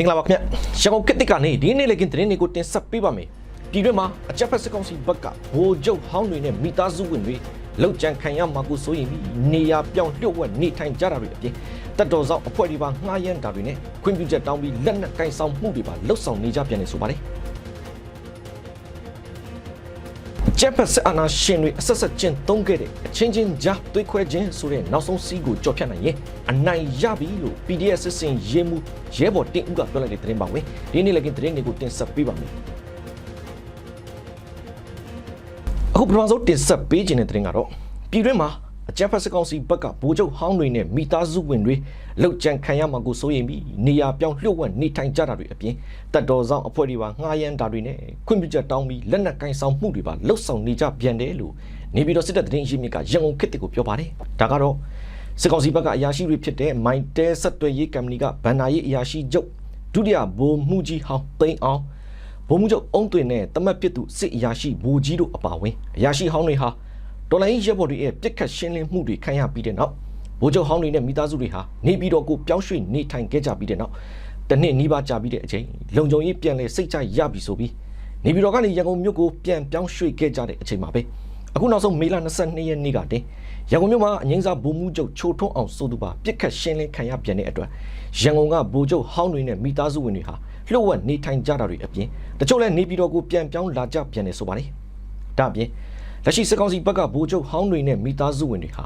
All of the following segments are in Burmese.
မင်္ဂလာပါခင်ဗျရန်ကုန်ကစ်တစ်ကနေဒီနေ့လည်းကင်းသတင်းတွေကိုတင်ဆက်ပေးပါမယ်ပြည်တွင်းမှာအကြက်ဖက်စစ်ကောင်စီဘက်ကဘိုလ်ချုပ်ဟောင်းတွေနဲ့မိသားစုဝင်တွေလောက်ကြံခံရမှာကိုစိုးရင်ပြီးနေရာပြောင်းလျှို့ဝှက်နေထိုင်ကြတာတွေအပြင်တက်တော်ဆောင်အဖွဲ့တွေပါငှားရမ်းတာတွေနဲ့ခွင့်ပြုချက်တောင်းပြီးလက်နက်ကင်ဆောင်မှုတွေပါလှုပ်ဆောင်နေကြပြန်နေဆိုပါတယ် ကျက်ဖက်စစ်အာဏာရှင်တွေအဆက်ဆက်ကျင့်သုံးခဲ့တဲ့အချင်းချင်းကြားသွေးခွဲခြင်းဆိုတဲ့နောက်ဆုံးစီးကိုကြော်ဖြတ်နိုင်ရင်အနိုင်ရပြီလို့ PDF စစ်စင်ရေးမှုရဲဘော်တင်ဦးကပြောလိုက်တဲ့သတင်းပါဝင်ဒီနေ့လည်းကသတင်းတွေကိုတင်ဆက်ပေးပါမယ်အခုပထမဆုံးတင်ဆက်ပေးခြင်းတဲ့သတင်းကတော့ပြည်တွင်းမှာ အကြမ်းဖက်စစ်ကောင်စီဘက်ကဗိုလ်ချုပ်ဟောင်းတွေနဲ့မိသားစုဝင်တွေလောက်ကြံခံရမှာကိုစိုးရိမ်ပြီးနေရာပြောင်းလျှို့ဝှက်နေထိုင်ကြတာတွေအပြင်တပ်တော်ဆောင်အဖွဲ့တွေပါငှားရမ်းတာတွေနဲ့ခွင့်ပြုချက်တောင်းပြီးလက်နက်ကင်ဆောင်မှုတွေပါလှုပ်ဆောင်နေကြပြန်တယ်လို့နေပြည်တော်စစ်တပ်သတင်းရင်းမြစ်ကရန်ကုန်ခေတ်ကိုပြောပါတယ်ဒါကတော့စစ်ကောင်စီဘက်ကအရာရှိတွေဖြစ်တဲ့မိုင်တဲဆက်သွယ်ရေးကမ္ပဏီကဗန်နာရေးအရာရှိချုပ်ဒုတိယဗိုလ်မှူးကြီးဟောင်းသိန်းအောင်ဗိုလ်မှူးချုပ်အုံးသွင်နဲ့တမတ်ပစ်သူစစ်အရာရှိဗိုလ်ကြီးတို့အပါအဝင်အရာရှိဟောင်းတွေဟာ တော်လိုင်းရဲဘော်တွေရဲ့ပြစ်ခတ်ရှင်းလင်းမှုတွေခံရပြီးတဲ့နောက်ဗိုလ်ချုပ်ဟောင်းတွေနဲ့မိသားစုတွေဟာနေပြည်တော်ကိုပြောင်းရွှေ့နေထိုင်ခဲ့ကြပြီးတဲ့နောက်တနှစ်နီးပါးကြာပြီးတဲ့အချိန်လုံခြုံရေးပြန်လည်စိတ်ချရပြီဆိုပြီးနေပြည်တော်ကနေရန်ကုန်မြို့ကိုပြန်ပြောင်းရွှေ့ခဲ့ကြတဲ့အချိန်မှာပဲအခုနောက်ဆုံးမေလ22ရက်နေ့ကတင်ရန်ကုန်မြို့မှာအငိမ့်စားဗိုလ်မှူးချုပ်ချိုထွန်းအောင်စိုးသူပါပြစ်ခတ်ရှင်းလင်းခံရပြန်တဲ့အတွက်ရန်ကုန်ကဗိုလ်ချုပ်ဟောင်းတွေနဲ့မိသားစုဝင်တွေဟာလှုပ်ဝက်နေထိုင်ကြတာတွေအပြင်တချို့လည်းနေပြည်တော်ကိုပြန်ပြောင်းလာကြပြန်နေဆိုပါတယ်ဒါအပြင် လက်ရှိစစ်ကောင်စီဘက်ကဗိုလ်ချုပ်ဟောင်းတွေနဲ့မိသားစုဝင်တွေဟာ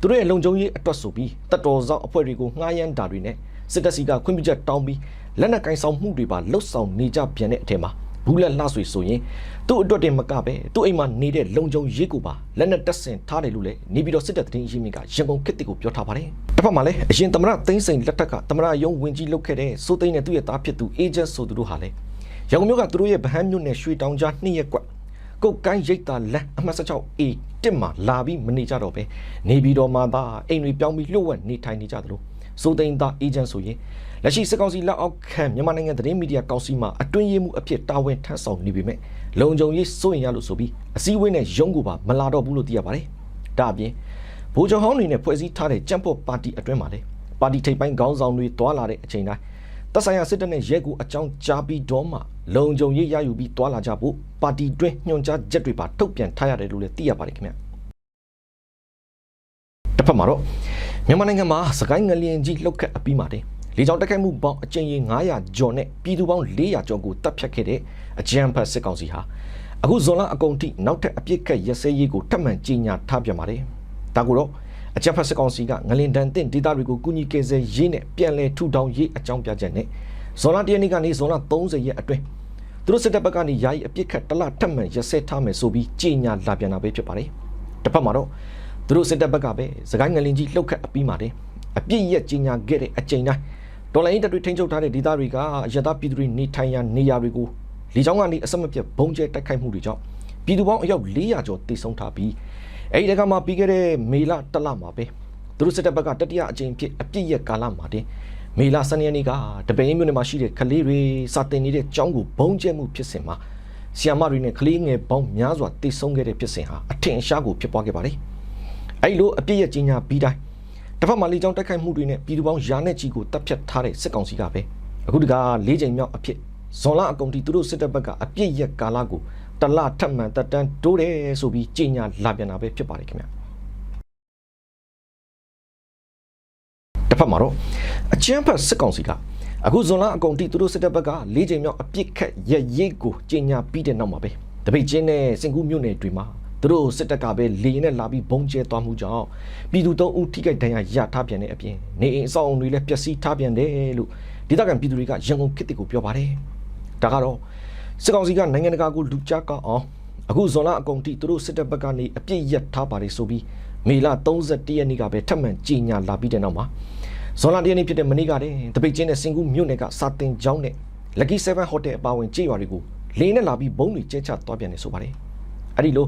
သူတို့ရဲ့လုံခြုံရေးအတွက်ဆိုပြီးတပ်တော်ဆောင်အဖွဲ့တွေကိုငှားရမ်းတာတွေနဲ့စစ်တပ်စီကခွင့်ပြုချက်တောင်းပြီးလက်နက်ကင်ဆောင်မှုတွေပါလှုပ်ဆောင်နေကြပြန်တဲ့အထက်မှာဘူးလက်လှဆွေဆိုရင်သူ့အတွက်တင်မကပဲသူ့အိမ်မှာနေတဲ့လုံခြုံရေးကိုပါလက်နက်တပ်ဆင်ထားတယ်လို့လည်းနေပြည်တော်စစ်တပ်သတင်းရင်းမြစ်ကရန်ကုန်ခေတ်ကိုပြောထားပါတယ်။တစ်ဖက်မှာလည်းအရင်သမရသိန်းစိန်လက်ထက်ကသမရယုံဝင်ကြီးလုပ်ခဲ့တဲ့စိုးသိန်းနဲ့သူ့ရဲ့သားဖြစ်သူအေဂျင့်ဆိုသူတို့ဟာလည်းရန်ကုန်မြို့ကသူတို့ရဲ့ဗဟန်းမြို့နယ်ရွှေတောင်ကြားနှစ်ရက်ကွက် ကုတ်ကိုင်းရိတ်တာလမ်းအမှတ် 16A တစ်မှာလာပြီးမနေကြတော့ပဲနေပြည်တော်မှာသာအိမ်တွေပြောင်းပြီးလှုပ်ဝက်နေထိုင်နေကြသလိုစိုးသိန်းသားအေဂျင့်ဆိုရင်လက်ရှိစစ်ကောင်စီလက်အောက်ခံမြန်မာနိုင်ငံသတင်းမီဒီယာကောင်စီမှအတွင်းရေးမှုအဖြစ်တာဝန်ထမ်းဆောင်နေပေမဲ့လုံခြုံရေးစိုးရင်ရလို့ဆိုပြီးအစည်းအဝေးနဲ့ရုံးကိုပါမလာတော့ဘူးလို့သိရပါတယ်။ဒါအပြင်ဗိုလ်ချုပ်ဟောင်းတွေနဲ့ဖွဲ့စည်းထားတဲ့ကြံ့ဖို့ပါတီအတွင်းမှာလည်းပါတီထိပ်ပိုင်းခေါင်းဆောင်တွေတွာလာတဲ့အချိန်တိုင်းတပ်ဆိုင်ရာစစ်တပ်နဲ့ရဲကူအကြောင်းကြားပြီးတော့မှ လုံခြုံရေးရယူပြီးတွာလာကြဖို့ပါတီတွင်းညွှန်ကြားချက်တွေပါထုတ်ပြန်ထားရတယ်လို့လည်းသိရပါတယ်ခင်ဗျ။တစ်ဖက်မှာတော့မြန်မာနိုင်ငံမှာစကိုင်းငလျင်ကြီးလှုပ်ခတ်အပြီးမှာတင်လေကြောင်းတိုက်ခိုက်မှုပေါင်းအကြိမ်ရေ900ကျော်နဲ့ပြည်သူပေါင်း400ကျော်ကိုတပ်ဖြတ်ခဲ့တဲ့အကြမ်းဖက်စစ်ကောင်စီဟာအခုဇွန်လအကုန်ထိနောက်ထပ်အပြစ်ခတ်ရစဲရေးကိုထပ်မံကြီးညာထားပြန်ပါတယ်။ဒါကိုတော့အကြမ်းဖက်စစ်ကောင်စီကငလင်တန်တင်ဒေသတွေကိုကုညီကယ်ဆယ်ရေးနဲ့ပြန်လည်ထူထောင်ရေးအကြောင်းပြချက်နဲ့ဇွန်လ1ရက်နေ့ကနေဇွန်လ30ရက်အတွင်း သူတို့စစ်တပ်ဘက်ကနေယာယီအပြစ်ခတ်တစ်လထပ်မံရစဲထားမယ်ဆိုပြီးကြီးညာလာပြန်တာပဲဖြစ်ပါတယ်။တစ်ဖက်မှာတော့သူတို့စစ်တပ်ဘက်ကပဲစကိုင်းငလင်ကြီးလှုပ်ခတ်အပြီးမှာတင်အပြစ်ရက်ကြီးညာခဲ့တဲ့အချိန်တိုင်းဒေါ်လာရင်းတပ်တွေထိန်းချုပ်ထားတဲ့ဒေသတွေကအရသာပြည်သူတွေနေထိုင်ရာနေရာတွေကိုလေကြောင်းကနေအဆက်မပြတ်ဘုံကျဲတိုက်ခိုက်မှုတွေကြောင့်ပြည်သူပေါင်းအယောက်400ကျော်တိတ်ဆုံးထားပြီးအဲ့ဒီတကမှပြီးခဲ့တဲ့မေလတစ်လမှာပဲသူတို့စစ်တပ်ဘက်ကတတိယအကြိမ်ဖြစ်အပြစ်ရက်ကာလမှာတင် မေလ12ရက်နေ့ကတပင်းမြို့နယ်မှာရှိတဲ့ကလေးတွေစာတင်နေတဲ့ကျောင်းကိုဘုံကျဲမှုဖြစ်စဉ်မှာဆီယမတွေနဲ့ကလေးငယ်ပေါင်းများစွာတိတ်ဆုံးခဲ့တဲ့ဖြစ်စဉ်ဟာအထင်ရှားကိုဖြစ်ပွားခဲ့ပါတယ်အဲ့လိုအပြစ်ရက်ကြီးညာပြီးတိုင်းတစ်ဖက်မှာလေကြောင်းတိုက်ခိုက်မှုတွေနဲ့ပြည်သူပေါင်းရာနဲ့ချီကိုတပ်ဖြတ်ထားတဲ့စစ်ကောင်စီကပဲအခုတက၄ချိန်မြောက်အဖြစ်ဇွန်လအကုန်တီသူတို့စစ်တပ်ဘက်ကအပြစ်ရက်ကာလကိုတလထပ်မံတက်တန်းတိုးတယ်ဆိုပြီးကြေညာလာပြန်တာပဲဖြစ်ပါတယ်ခင်ဗျ က်မှာတော့အချမ်းဖက်စစ်ကောင်စီကအခုဇွန်လအကုန်တီသူတို့စစ်တပ်ဘက်က၄ချိန်မြောက်အပြစ်ခတ်ရရိတ်ကိုကြေညာပြီးတဲ့နောက်မှာပဲတပိတ်ချင်းနဲ့စင်ကူးမြို့နယ်တွေမှာသူတို့စစ်တပ်ကပဲလေရင်နဲ့လာပြီးဘုံကျဲသွားမှုကြောင့်ပြည်သူသုံးဦးထိခိုက်ဒဏ်ရာရထားပြန်တဲ့အပြင်နေအိမ်အဆောက်အုံတွေလည်းပျက်စီးထားပြန်တယ်လို့ဒေသခံပြည်သူတွေကရန်ကုန်ခေတ်ကိုပြောပါတယ်။ဒါကတော့စစ်ကောင်စီကနိုင်ငံတကာကိုလူကြားကောက်အောင်အခုဇွန်လအကုန်ထိသူတို့စစ်တပ်ဘက်ကနေအပြစ်ရက်ထားပါတယ်ဆိုပြီးမေလ31ရက်နေ့ကပဲထပ်မံကြီးညာလာပြီးတဲ့နောက်မှာ ဇွန်လ1ရက်နေ့ဖြစ်တဲ့မနေ့ကတည်းတပိတ်ချင်းနဲ့စင်ကူးမြို့နယ်ကစာတင်ကျောင်းနဲ့ Lucky 7 Hotel အပါအဝင်ကြေးရွာတွေကိုလေနဲ့လာပြီးဘုံတွေကျဲချသွားပြန်နေဆိုပါတယ်။အဲ့ဒီလို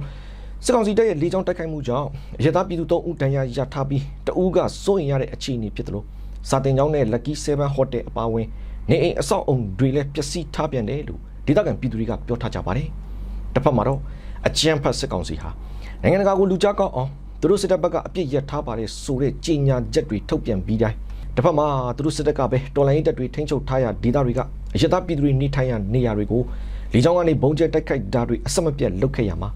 စစ်ကောင်စီတပ်ရဲ့လေကြောင်းတိုက်ခိုက်မှုကြောင့်ရသပြည်သူ၃ဦးတန်ရာရထားပြီးတအူးကစိုးရင်ရတဲ့အခြေအနေဖြစ်တယ်လို့စာတင်ကျောင်းနဲ့ Lucky 7 Hotel အပါအဝင်နေအိမ်အဆောက်အုံတွေလည်းပျက်စီးထားပြန်တယ်လို့ဒေသခံပြည်သူတွေကပြောထားကြပါတယ်။တစ်ဖက်မှာတော့အကြမ်းဖက်စစ်ကောင်စီဟာနိုင်ငံတကာကိုလူကြားကောက်အောင်သူတို့စစ်တပ်ဘက်ကအပြစ်ရထားပါတယ်ဆိုတဲ့ကြေညာချက်တွေထုတ်ပြန်ပြီးတိုင်း တတစ်ဖက်မှာသူတို့စစ်တပ်ကပဲတော်လိုင်းရေးတပ်တွေထိန်းချုပ်ထားရဒေသတွေကအရတာပြည်သူတွေနေထိုင်ရနေရာတွေကိုလေကြောင်းကနေဘုံကျဲတိုက်ခိုက်တာတွေအဆက်မပြတ်လုပ်ခဲ့ရမှာ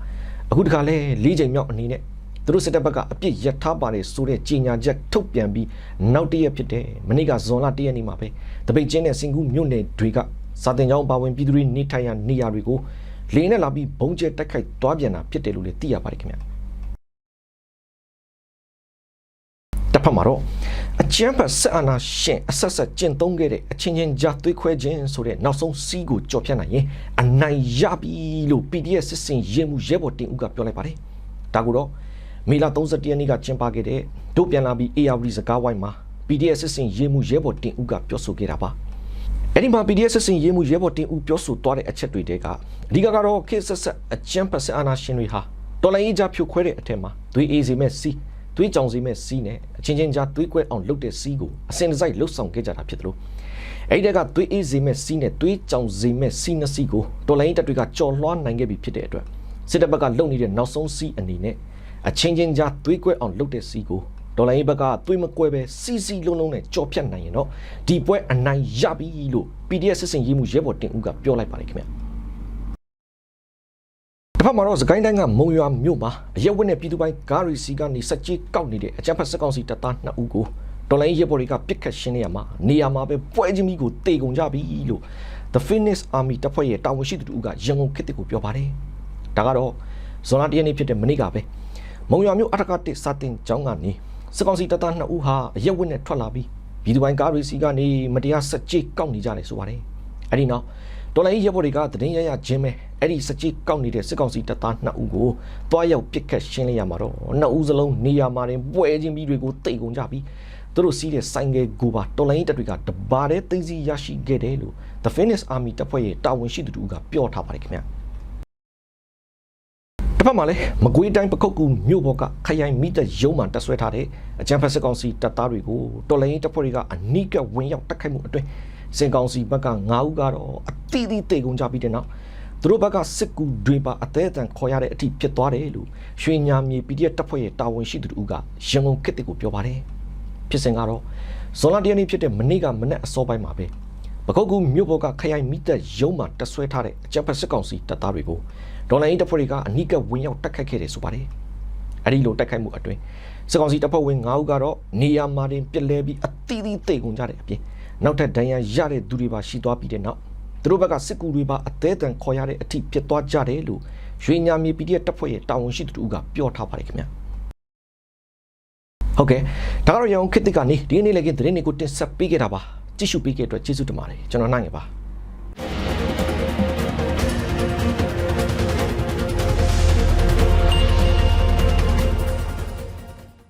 အခုတခါလဲ၄ချိန်မြောက်အနေနဲ့သူတို့စစ်တပ်ဘက်ကအပြစ်ရထားပါတယ်ဆိုတဲ့ကြေညာချက်ထုတ်ပြန်ပြီးနောက်တရက်ဖြစ်တယ်မနေ့ကဇွန်လ၁ရက်နေ့မှာပဲတပိတ်ချင်းနဲ့စင်ကူးမြို့နယ်တွေကစာတင်ကြောင်းပါဝင်ပြည်သူတွေနေထိုင်ရနေရာတွေကိုလေနဲ့လာပြီးဘုံကျဲတိုက်ခိုက်သွားပြန်တာဖြစ်တယ်လို့လည်းသိရပါတယ်ခင်ဗျာတစ်ဖက်မှာတော့ အကျန်းဖတ်ဆက်အာနာရှင်အဆက်ဆက်ကျင့်သုံးခဲ့တဲ့အချင်းချင်းကြားသွေးခွဲခြင်းဆိုတဲ့နောက်ဆုံးစီးကိုကြော်ဖြတ်နိုင်ရင်အနိုင်ရပြီလို့ PDF စစ်စင်ရဲမှုရဲဘော်တင်ဦးကပြောလိုက်ပါတယ်။ဒါကိုတော့မေလ31ရက်နေ့ကကျင်းပခဲ့တဲ့တို့ပြန်လာပြီး ARV စကားဝိုင်းမှာ PDF စစ်စင်ရဲမှုရဲဘော်တင်ဦးကပြောဆိုခဲ့တာပါ။အဲ့ဒီမှာ PDF စစ်စင်ရေးမှုရဲဘော်တင်ဦးပြောဆိုသွားတဲ့အချက်တွေတဲကအဓိကကတော့ခေတ်ဆက်ဆက်အကျန်းဖတ်ဆက်အာနာရှင်တွေဟာတော်လိုင်းရေးကြဖြိုခွဲတဲ့အထက်မှာသွေးအေးစီမဲ့စီ သွေးကြောင်စီမဲ့စီနဲ့အချင်းချင်းကြားသွေးကွဲအောင်လုပ်တဲ့စီကိုအစင်တစိုက်လှုပ်ဆောင်ခဲ့ကြတာဖြစ်တယ်လို့အဲ့ဒီတက်ကသွေးအေးစီမဲ့စီနဲ့သွေးကြောင်စီမဲ့စီနှစ်စီကိုတော်လိုင်းရေးတပ်တွေကကြော်လွှားနိုင်ခဲ့ပြီဖြစ်တဲ့အတွက်စစ်တပ်ဘက်ကလုံနေတဲ့နောက်ဆုံးစီအနေနဲ့အချင်းချင်းကြားသွေးကွဲအောင်လုပ်တဲ့စီကိုဒေါ်လာရေးဘက်ကသွေးမကွဲပဲစီစီလုံးလုံးနဲ့ကြော်ဖြတ်နိုင်ရင်တော့ဒီပွဲအနိုင်ရပြီလို့ PDF စစ်စင်ရေးမှုရဲဘော်တင်ဦးကပြောလိုက်ပါတယ်ခင်ဗျ တစ်ဖက်မှာတော့စကိုင်းတိုင်းကမုံရွာမြို့မှာအရက်ဝက်နဲ့ပြည်သူပိုင်းကားရီစီကနေစက်ကြီးကောက်နေတဲ့အကြမ်းဖက်စစ်ကောင်စီတပ်သား2ဦးကိုဒေါ်လာရေးရဲဘော်တွေကပြစ်ခတ်ရှင်းနေရမှာနေရာမှာပဲပွဲချင်းမီကိုတေကုန်ကြပြီလို့ The Phoenix Army တပ်ဖွဲ့ရဲ့တာဝန်ရှိသူတို့ကရန်ကုန်ခေတ်ကိုပြောပါတယ်ဒါကတော့ဇွန်လ၁ရက်နေ့ဖြစ်တဲ့မနေ့ကပဲမုံရွာမြို့အထက်ကတစ်စာတင်ကျောင်းကနေစစ်ကောင်စီတပ်သား2ဦးဟာအရက်ဝက်နဲ့ထွက်လာပြီးပြည်သူပိုင်းကားရီစီကနေမတရားစက်ကြီးကောက်နေကြတယ်ဆိုပါတယ်အဲ့ဒီနောက် ဒေါ်လာရေးရဲဘော်တွေကသတင်းရရချင်းပဲအဲ့ဒီစက်ကြီးကောက်နေတဲ့စစ်ကောင်စီတပ်သား2ဦးကိုတွားရောက်ပစ်ခတ်ရှင်းလင်းရမှာတော့2ဦးစလုံးနေရာမှာတင်ပွဲချင်းပြီးတွေကိုတိတ်ကုန်ကြပြီးသူတို့စီးတဲ့ဆိုင်ငယ်ကိုပါတော်လိုင်းတပ်တွေကတဘာတဲ့သိသိရရှိခဲ့တယ်လို့ The Phoenix Army တပ်ဖွဲ့ရဲ့တာဝန်ရှိသူတို့ကပြောထားပါတယ်ခင်ဗျာတစ်ဖက်မှာလည်းမကွေးတိုင်းပခုတ်ကူမြို့ပေါ်ကခရိုင်မိသက်ရုံးမှတက်ဆွဲထားတဲ့အကြံဖက်စစ်ကောင်စီတပ်သားတွေကိုတော်လိုင်းတပ်ဖွဲ့တွေကအနိကဝင်ရောက်တက်ခိုက်မှုအတွင်း စင်ကောင်စီဘက်က9ဦးကတော့အတိအသီးတေကုန်ကြပြီးတဲ့နောက်သူတို့ဘက်ကစစ်ကူတွေပါအသေးအတန်ခေါ်ရတဲ့အထိဖြစ်သွားတယ်လို့ရွှေညာမြေ PDF တပ်ဖွဲ့ရဲ့တာဝန်ရှိသူတို့ကရန်ကုန်ခေတ်ကိုပြောပါတယ်ဖြစ်စဉ်ကတော့ဇွန်လတရနေ့ဖြစ်တဲ့မနေ့ကမနေ့အစောပိုင်းမှာပဲပခုတ်ကူမြို့ပေါ်ကခရိုင်မိသက်ရုံးမှတက်ဆွဲထားတဲ့အကြံဖက်စစ်ကောင်စီတပ်သားတွေကိုဒေါ်လာရင်းတပ်ဖွဲ့တွေကအနိကဝင်ရောက်တက်ခတ်ခဲ့တယ်ဆိုပါတယ်အဲ့ဒီလိုတက်ခိုက်မှုအတွင်းစစ်ကောင်စီတပ်ဖွဲ့ဝင်9ဦးကတော့နေရာမှာတင်ပြက်လဲပြီးအသီးသီးတိတ်ကုန်ကြတဲ့အပြင် နောက်ထပ်ဒဏ်ရာရတဲ့သူတွေပါရှိသွားပြီးတဲ့နောက်သူတို့ဘက်ကစစ်ကူတွေပါအသေးအံခေါ်ရတဲ့အထိပြစ်သွားကြတယ်လို့ရွှေညာမြေ PDF တပ်ဖွဲ့ရဲ့တာဝန်ရှိသူတို့ကပြောထားပါတယ်ခင်ဗျာဟုတ်ကဲ့ဒါကတော့ရောင်ခေတ်တစ်ကနေဒီနေ့လည်းကသတင်းတွေကိုတင်ဆက်ပေးခဲ့တာပါကြည့်ရှုပေးခဲ့တဲ့အတွက်ကျေးဇူးတင်ပါတယ်ကျွန်တော်နိုင်ရပါ